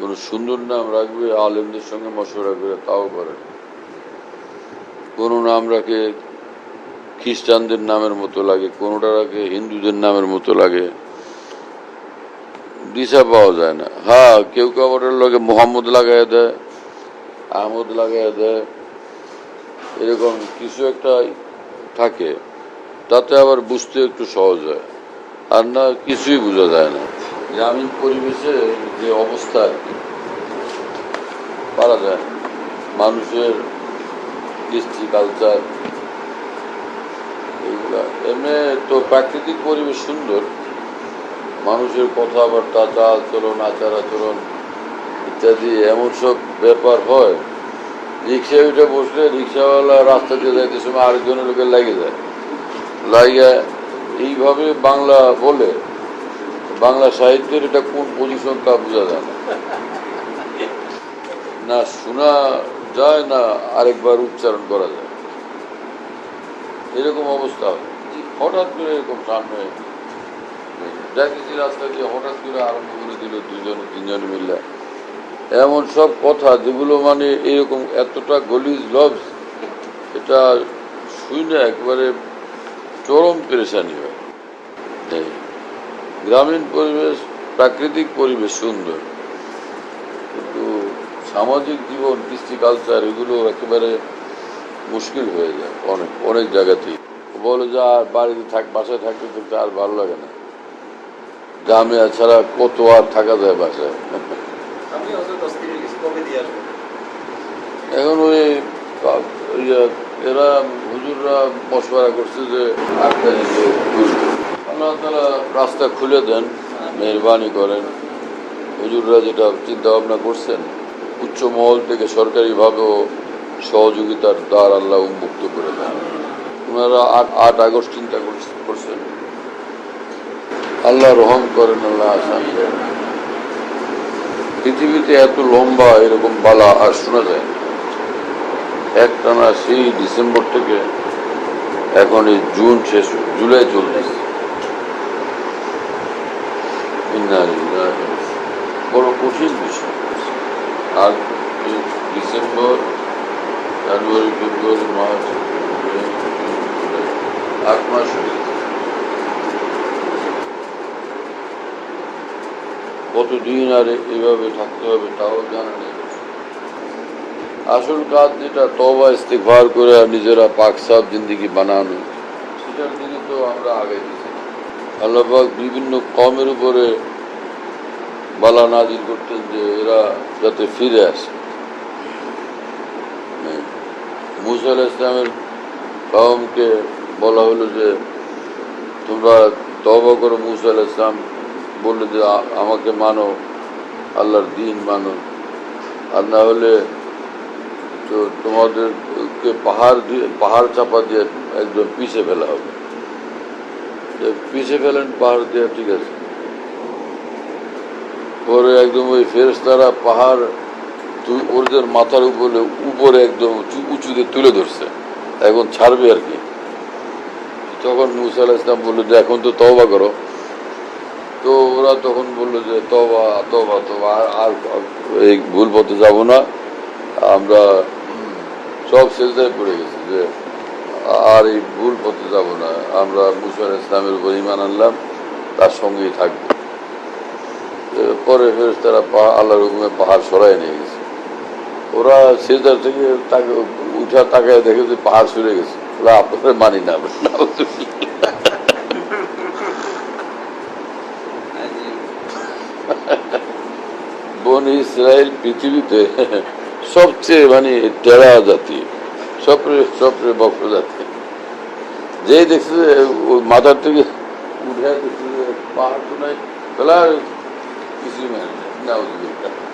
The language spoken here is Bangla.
কোনো সুন্দর নাম রাখবে, আলেমদের সঙ্গে মশওরা করে তাও করে। কোনো নাম রাখে, খ্রিস্টানদের নামের মতো লাগে, কোনোটা রাখে, হিন্দুদের নামের মতো লাগে। দিশা পাওয়া যায় না। হ্যাঁ কেউ কেউ আবার লগে মোহাম্মদ লাগাই দেয়, আহমদ লাগাই দেয়, এরকম কিছু একটা থাকে, তাতে আবার বুঝতে একটু সহজ হয়। আর না, কিছুই বোঝা যায় না। গ্রামীণ পরিবেশে যে অবস্থা পারা যায়। মানুষের কৃষ্টি কালচার এইগুলা। এমনি তো প্রাকৃতিক পরিবেশ সুন্দর। মানুষের কথাবার্তা চাল আচরণ আচার আচরণ ইত্যাদি এমন সব ব্যাপার হয়। রিক্সায় উঠে বসলে রিক্সাওয়ালা রাস্তা দিয়ে যাইতে সময় আরেকজনের লোকের লাগে যায় লাগিয়া এইভাবে বাংলা বলে। বাংলা সাহিত্যের এটা কোন পজিশন তা বোঝা যায় না। না শোনা যায় না আরেকবার উচ্চারণ করা যায়। এরকম অবস্থা হয়। হঠাৎ করে এরকম সামনে দেখেছি রাস্তা দিয়ে হঠাৎ করে আরম্ভ করে দিল দুজন তিনজন মিলে। এমন সব কথা যেগুলো মানে এরকম এতটা গলিজ লভস এটা শুই না একবারে চরম পেরেশানি হয়। গ্রামীণ পরিবেশ প্রাকৃতিক পরিবেশ সুন্দর। কিন্তু সামাজিক জীবন কৃষ্টি কালচার এগুলো একেবারে মুশকিল হয়ে যায় অনেক অনেক জায়গাতেই। বলে যে আর বাড়িতে থাক বাসায় থাকতে থাকতে আর ভালো লাগে না। গ্রামে ছাড়া কত আর থাকা যায় বাসায়? এখন ওই এরা হুজুররা মশওয়ারা করছে যে আটটা রাস্তা খুলে দেন, মেহরবানি করেন। হুজুররা যেটা চিন্তা ভাবনা করছেন, উচ্চ মহল থেকে সরকারিভাবেও সহযোগিতার দ্বার আল্লাহ উন্মুক্ত করে দেন। ওনারা আট আট আগস্ট চিন্তা করছেন। আল্লাহ রহম করেন, আল্লাহ আসান পৃথিবীতে এত লম্বা এরকম বালা আর শোনা যায় না। একটানা সেই ডিসেম্বর থেকে এখন এই জুন শেষ, জুলাই চলতেছে। বড় কঠিন বিষয় আর ডিসেম্বর জানুয়ারি ফেব্রুয়ারি মার্চ মাস হয়ে কতদিন আর এভাবে থাকতে হবে তাও জানা নেই আসল কাজ যেটা তবা ইস্তেকভার করে নিজেরা পাক সাফ জিন্দিগি বানানো সেটার দিকে তো আমরা আগে আল্লাহবাক বিভিন্ন কমের উপরে বালা নাজির করতেন যে এরা যাতে ফিরে আসে। হ্যাঁ। মুসা আলাহ ইসলামের কমকে বলা হলো যে, তোমরা তবা করো মুসা আলাহ ইসলাম বলল যে আমাকে মানো, আল্লাহর দিন মানো। আর না হলে তো তোমাদেরকে পাহাড় দিয়ে, পাহাড় চাপা দিয়ে একদম পিছিয়ে ফেলা হবে। তো পিষে ফেলেন, পাহাড় দিয়ে ঠিক আছে। পরে একদম ওই ফেরেশতারা পাহাড় ওদের মাথার উপরে উপরে একদম উঁচু- উঁচুতে তুলে ধরছে। এখন ছাড়বে আর কি। তখন মুসা আলাহ ইসলাম বলল, যে এখন তো তবা করো। তো ওরা তখন বলল যে তবা তবা তবা আর- আর এই ভুল পথে যাব না। আমরা সব শেষদায় পড়ে গেছি যে আর এই ভুল পথে যাব না। আমরা মুসার ইসলামের উপর ইমান আনলাম, তার সঙ্গেই থাকব। পরে ফের তারা আল্লাহর হুকুমে পাহাড় সরাই নিয়ে গেছে। ওরা শেষদার থেকে তাকে উঠা তাকায় দেখে যে পাহাড় সরে গেছে। ওরা আপনাদের মানি না বন ইসরায়েল পৃথিবীতে সবচেয়ে মানে টেরা জাতি সবরে সবরে বক্র জাতি। যেই দেখছে যে ওই মাথার থেকে উঠে দেখছে যে পাহাড় তো নাই আর কিছুই মানে না।